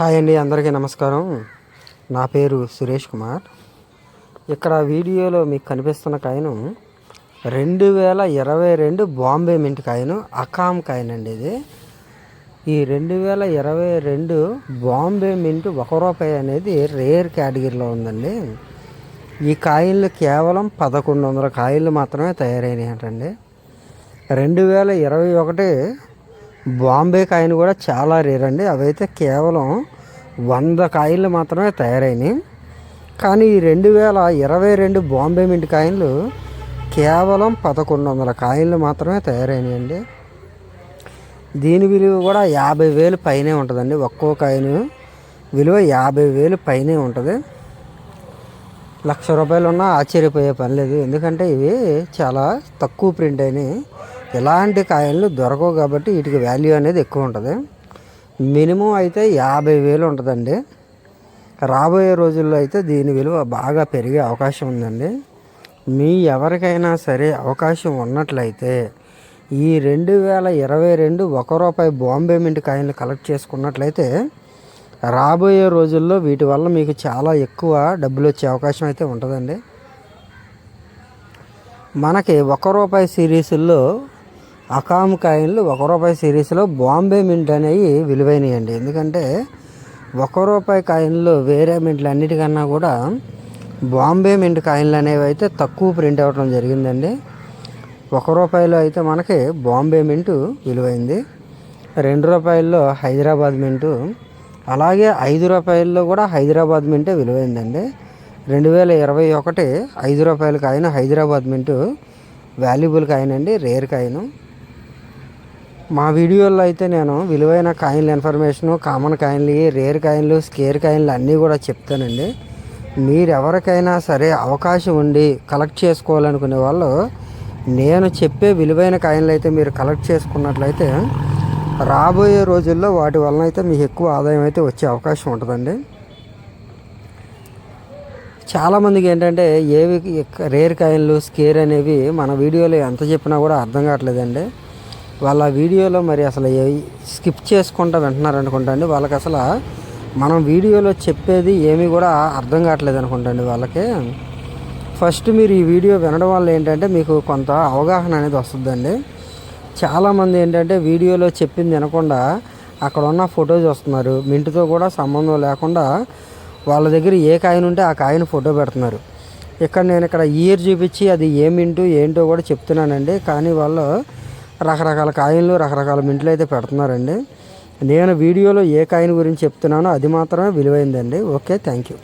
Hi అండి అందరికీ నమస్కారం. నా పేరు సురేష్ కుమార్. ఇక్కడ వీడియోలో మీకు కనిపిస్తున్న కాయను రెండు వేల ఇరవై రెండు బాంబే మింట్ కాయను అకామ్ కాయన్ అండి ఇది. ఈ రెండు వేల ఇరవై రెండు బాంబే మింట్ ఒక రూపాయి అనేది రేర్ కేటగిరీలో ఉందండి. ఈ కాయలు కేవలం పదకొండు వందల కాయలు మాత్రమే తయారైనాయి అంటండి రెండు వేల ఇరవై ఒకటి బాంబే కాయలు కూడా చాలా రేర్ అండి. అవైతే కేవలం వంద కాయలు మాత్రమే తయారైనాయి. కానీ ఈ రెండు వేల ఇరవై రెండు బాంబే మింట్ కాయలు కేవలం పదకొండు వందల కాయలు మాత్రమే తయారైనాయండి దీని విలువ కూడా యాభై వేలు పైనే ఉంటుందండి. ఒక్కో కాయను విలువ యాభై వేలు పైనే ఉంటుంది. లక్ష రూపాయలు ఉన్నా ఆశ్చర్యపోయే పని లేదు. ఎందుకంటే ఇవి చాలా తక్కువ ప్రింట్ అయినాయి. ఇలాంటి కాయలు దొరకవు కాబట్టి వీటికి వాల్యూ అనేది ఎక్కువ ఉంటుంది. మినిమం అయితే యాభై వేలు ఉంటుందండి. రాబోయే రోజుల్లో అయితే దీని విలువ బాగా పెరిగే అవకాశం ఉందండి. మీ ఎవరికైనా సరే అవకాశం ఉన్నట్లయితే ఈ రెండు వేల ఇరవై రెండు ఒక రూపాయి బాంబే మింట్ కాయలు కలెక్ట్ చేసుకున్నట్లయితే రాబోయే రోజుల్లో వీటి వల్ల మీకు చాలా ఎక్కువ డబ్బులు వచ్చే అవకాశం అయితే ఉంటుందండి. మనకి ఒక రూపాయి సిరీస్లో అకామ్ కాయిన్లు ఒక రూపాయి సిరీస్లో బాంబే మింట్ అనేవి విలువైనవి అండి ఎందుకంటే ఒక రూపాయి కాయిన్లు వేరే మింట్లు అన్నిటికన్నా కూడా బాంబే మింట్ కాయిన్లు అనేవి అయితే తక్కువ ప్రింట్ అవ్వడం జరిగిందండి. ఒక రూపాయిలో అయితే మనకి బాంబే మింటు విలువైంది. రెండు రూపాయల్లో హైదరాబాద్ మింటు అలాగే ఐదు రూపాయల్లో కూడా హైదరాబాద్ మింటే విలువైందండి. రెండు వేల ఇరవై ఒకటి ఐదు రూపాయల coin Hyderabad mint valuable coin అండి రేర్ కాయిన్. మా వీడియోలో అయితే నేను విలువైన కాయిన్ల ఇన్ఫర్మేషను కామన్ కాయిన్లు రేర్ కాయిన్లు స్కేర్ కాయిన్లు అన్నీ కూడా చెప్తానండి. మీరు ఎవరికైనా సరే అవకాశం ఉండి కలెక్ట్ చేసుకోవాలనుకునే వాళ్ళు నేను చెప్పే విలువైన కాయిన్లు అయితే మీరు కలెక్ట్ చేసుకున్నట్లయితే రాబోయే రోజుల్లో వాటి వలన అయితే మీకు ఎక్కువ ఆదాయం అయితే వచ్చే అవకాశం ఉంటుందండి. చాలామందికి ఏంటంటే ఏవి రేర్ కాయిన్లు స్కేర్ అనేవి మన వీడియోలో ఎంత చెప్పినా కూడా అర్థం కావట్లేదండి. వాళ్ళ వీడియోలో మరి అసలు స్కిప్ చేసుకుంటా వింటున్నారు అనుకుంటా అండి. వాళ్ళకి అసలు మనం వీడియోలో చెప్పేది ఏమీ కూడా అర్థం కావట్లేదు అనుకుంటా అండి వాళ్ళకి. ఫస్ట్ మీరు ఈ వీడియో వినడం వల్ల ఏంటంటే మీకు కొంత అవగాహన అనేది వస్తుందండి. చాలామంది ఏంటంటే వీడియోలో చెప్పింది వినకుండా అక్కడ ఉన్న ఫొటోస్ వస్తున్నారు. మింటితో కూడా సంబంధం లేకుండా వాళ్ళ దగ్గర ఏ కాయిన్ ఉంటే ఆ కాయిన్ ఫోటో పెడుతున్నారు. ఇక్కడ నేను ఇక్కడ ఇయర్ చూపించి అది ఏమింటూ ఏంటో కూడా చెప్తున్నానండి. కానీ వాళ్ళు రకరకాల కాయిన్లు రకరకాల మింట్లు అయితే పెడుతున్నారండి. నేను వీడియోలో ఏ కాయిన్ గురించి చెప్తున్నానో అది మాత్రమే విలువైందండి. Okay thank you.